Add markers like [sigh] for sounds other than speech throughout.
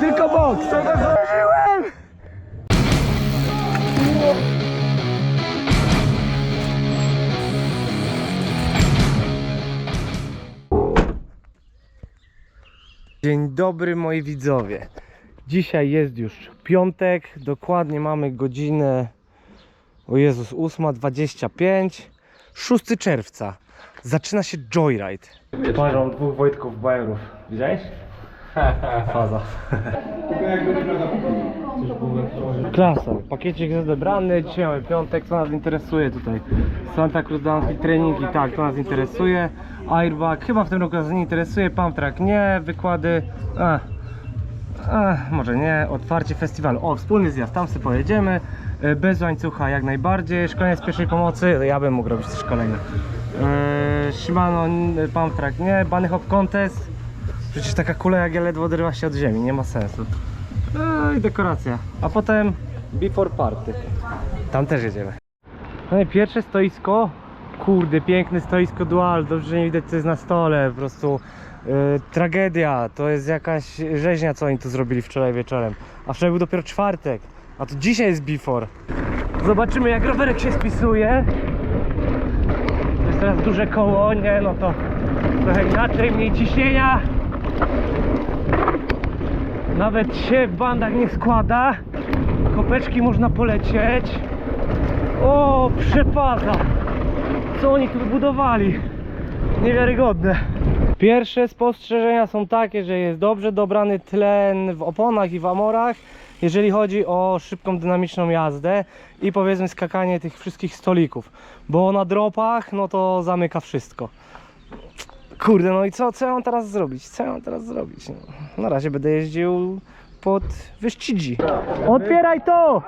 Tylko zdążyłem? Dzień dobry moi widzowie. Dzisiaj jest już piątek, dokładnie mamy godzinę, o Jezus, 8.25, 6 czerwca. Zaczyna się Joyride. Parzą dwóch Wojtków Bajerów. Widziałeś? Faza. Klasa, pakiecik jest odebrany, dzisiaj mamy piątek, co nas interesuje tutaj? Santa Cruz Downhill treningi, tak, to nas interesuje. Airbag, chyba w tym roku nas nie interesuje, Pump Track nie, wykłady, a, a, może nie, otwarcie festiwalu, o, wspólny zjazd, tam sobie pojedziemy, e, bez łańcucha jak najbardziej, szkolenie z pierwszej pomocy, ja bym mógł robić te szkolenia. E, Shimano, Pump Track nie, Bunny Hop Contest, przecież taka kula jak ja ledwo odrywa się od ziemi, nie ma sensu. No i dekoracja. A potem before party. Tam też jedziemy. No i pierwsze stoisko. Kurde, piękne stoisko dual. Dobrze, że nie widać co jest na stole. Po prostu yy, tragedia. To jest jakaś rzeźnia, co oni tu zrobili wczoraj wieczorem. A wczoraj był dopiero czwartek. A to dzisiaj jest before. Zobaczymy jak rowerek się spisuje. To jest teraz duże koło, nie no to trochę inaczej, mniej ciśnienia. Nawet się w bandach nie składa. Kopeczki można polecieć. O, przepaza! Co oni tu wybudowali? Niewiarygodne. Pierwsze spostrzeżenia są takie, że jest dobrze dobrany tlen w oponach i w amorach, jeżeli chodzi o szybką, dynamiczną jazdę i powiedzmy skakanie tych wszystkich stolików. Bo na dropach, no to zamyka wszystko. Kurde, no i co, co ja mam teraz zrobić? Co ja mam teraz zrobić? No, na razie będę jeździł pod wyścigi. Otwieraj to!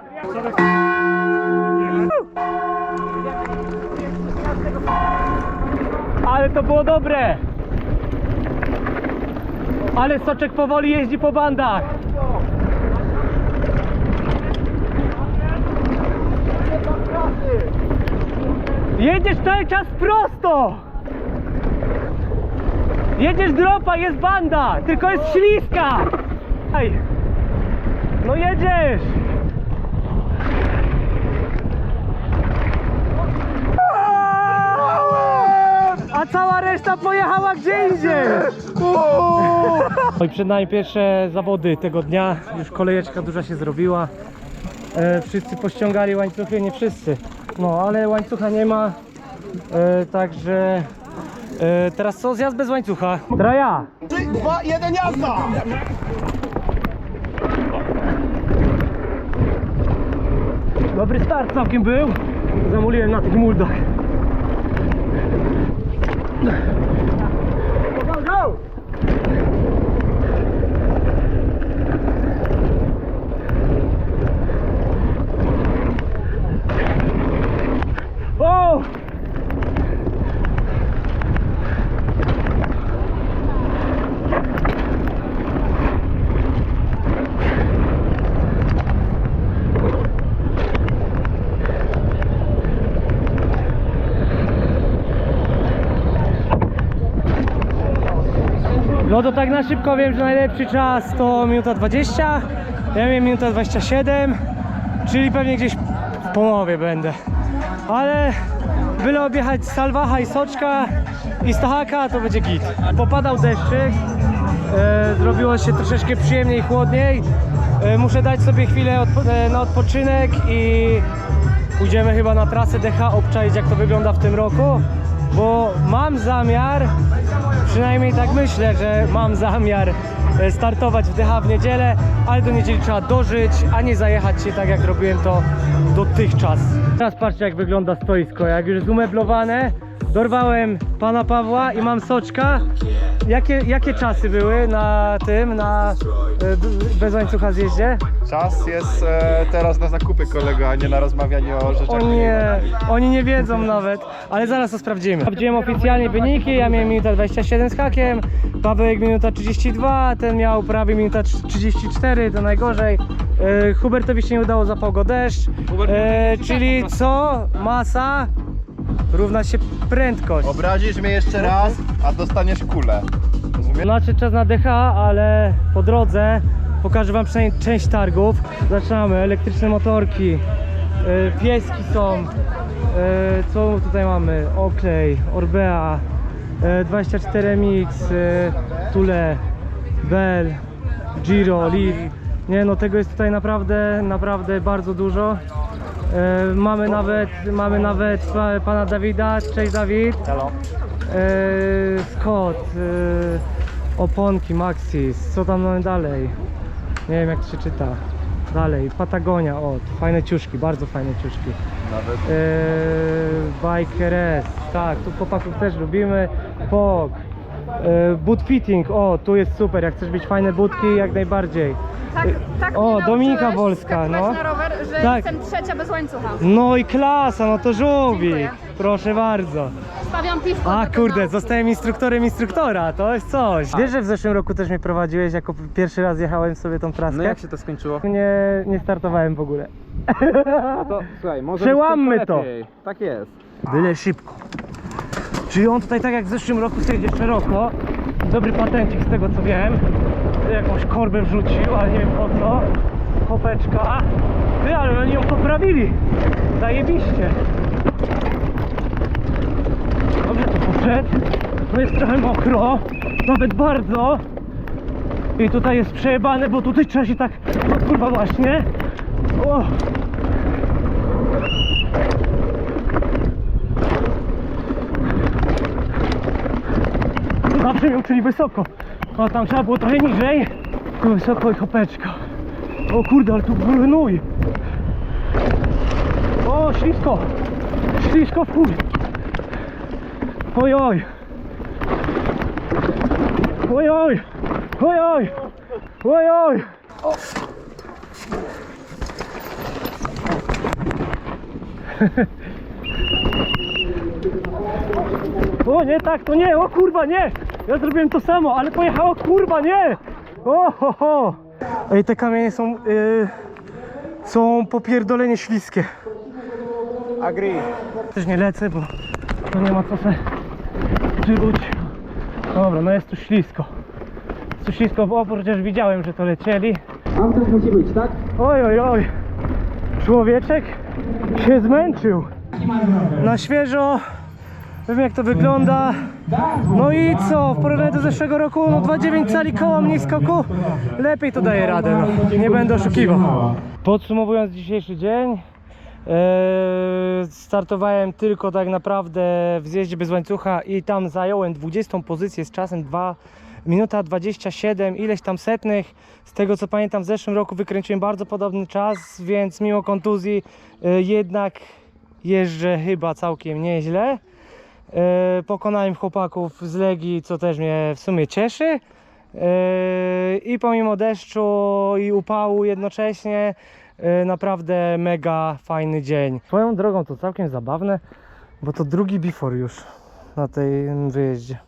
Ale to było dobre! Ale soczek powoli jeździ po bandach. Jedziesz cały czas prosto! Jedziesz dropa, jest banda, tylko jest śliska. Ej. No jedziesz. A cała reszta pojechała gdzie indziej. Przed nami pierwsze zawody tego dnia. Już kolejeczka duża się zrobiła. E, wszyscy pościągali łańcuchy, nie wszyscy. No ale łańcucha nie ma. E, także e, teraz co? Zjazd bez łańcucha. Traja! 3, 2, 1, jazda! Dobry start całkiem był. Zamuliłem na tych muldach. Go! O! No to tak na szybko wiem, że najlepszy czas to minuta 20. Ja miałem minuta 27, czyli pewnie gdzieś w połowie będę. Ale byle objechać Salwacha i Soczka i Stachaka to będzie git. Popadał deszczyk, e, zrobiło się troszeczkę przyjemniej, chłodniej. E, muszę dać sobie chwilę odpo- e, na odpoczynek i pójdziemy chyba na trasę DH obczaić jak to wygląda w tym roku, bo mam zamiar, przynajmniej tak myślę, że mam zamiar e, startować w DH w niedzielę, ale do niedzieli trzeba dożyć, a nie zajechać się tak jak robiłem to dotychczas. Teraz patrzcie jak wygląda stoisko, jak już jest umeblowane, dorwałem pana Pawła i mam soczka. Jakie, jakie czasy były na tym, na e, bez łańcucha zjeździe? Czas jest e, teraz na zakupy kolego, a nie na rozmawianie o rzeczach. O nie, oni nie wiedzą nawet, ale zaraz to sprawdzimy. Sprawdziłem oficjalnie wyniki, ja miałem minuta 27 z hakiem, Pawełek minuta 32, ten miał prawie minuta 34, to najgorzej. E, Hubertowi się nie udało, zapał go deszcz, e, czyli co? Masa równa się prędkość. Obrazisz mnie jeszcze raz, a dostaniesz kulę. Rozumiesz? Macie czas na DH, ale po drodze pokażę wam przynajmniej część targów. Zaczynamy, elektryczne motorki, yy, pieski są, yy, co tutaj mamy, Oakley, Orbea, yy, 24MX, yy, Tule, Bell, Giro, Leaf. Nie no, tego jest tutaj naprawdę, naprawdę bardzo dużo. E, mamy nawet, mamy nawet pa- pana Dawida, cześć Dawid. Hello. E, Scott, e, oponki Maxis, co tam mamy dalej? Nie wiem jak to się czyta. Dalej, Patagonia, o, fajne ciuszki, bardzo fajne ciuszki. Nawet. E, Biker S, tak, tu chłopaków też lubimy. POG, boot fitting, o, tu jest super, jak chcesz mieć fajne budki, jak najbardziej. Tak, tak O, mnie Dominika nauczyłeś Wolska, skakiwać no. na rower, że Tak. jestem trzecia bez łańcucha. No i klasa, no to żółwik, Dziękuję. proszę bardzo. Stawiam piwko A do kurde, zostałem instruktorem instruktora, to jest coś. Wiesz, że w zeszłym roku też mnie prowadziłeś, jako pierwszy raz jechałem sobie tą traskę? No jak się to skończyło? Nie, nie startowałem w ogóle. To słuchaj, może Przełammy [laughs] być tylko to. lepiej. Tak jest. Byle szybko. Czyli on tutaj tak jak w zeszłym roku sobie jedzie szeroko. Dobry patencik z tego co wiem. Jakąś korbę wrzucił, ale nie wiem po co. Kopeczka. Ty, ale oni ją poprawili. Zajebiście. Dobrze to poszedł. No jest trochę mokro. Nawet bardzo. I tutaj jest przejebane, bo tutaj trzeba się tak... No kurwa właśnie. O. Zawsze ją czyli wysoko. A tam trzeba było trochę niżej. Tu wysoko i chopeczka. O kurde, ale tu gnój. O, ślisko. Ślisko w chuj. Oj, oj. Oj, oj. Oj, oj. Oj, oj. O [laughs] nie, tak, to nie, o kurwa, nie! Ja zrobiłem to samo, ale pojechało, kurwa, nie! O, ho, ho. Ej, te kamienie są, yy, są popierdolenie śliskie. Agree. Też nie lecę, bo to nie ma co se czuć. Dobra, no jest tu ślisko. Jest tu ślisko w opór, chociaż widziałem, że to lecieli. Antek musi być, tak? Oj, oj, oj. Człowieczek się zmęczył. Na świeżo. Wiem jak to wygląda. No i co? W porównaniu do zeszłego roku, no 2,9 cali koła mniej skoku. Lepiej to daje radę, no. Nie będę oszukiwał. Podsumowując dzisiejszy dzień. e, startowałem tylko tak naprawdę w zjeździe bez łańcucha i tam zająłem 20 pozycję z czasem 2 minuta 27, ileś tam setnych. Z tego co pamiętam w zeszłym roku wykręciłem bardzo podobny czas, więc mimo kontuzji e, jednak jeżdżę chyba całkiem nieźle. E, Pokonałem chłopaków z Legii, co też mnie w sumie cieszy. E, I pomimo deszczu i upału jednocześnie e, naprawdę mega fajny dzień. Swoją drogą to całkiem zabawne, bo to drugi before już na tym wyjeździe.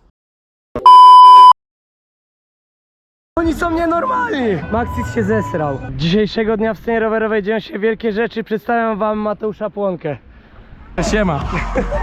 Oni są nienormalni! Maxis się zesrał. Dzisiejszego dnia w scenie rowerowej dzieją się wielkie rzeczy. Przedstawiam wam Mateusza Płonkę. Siema.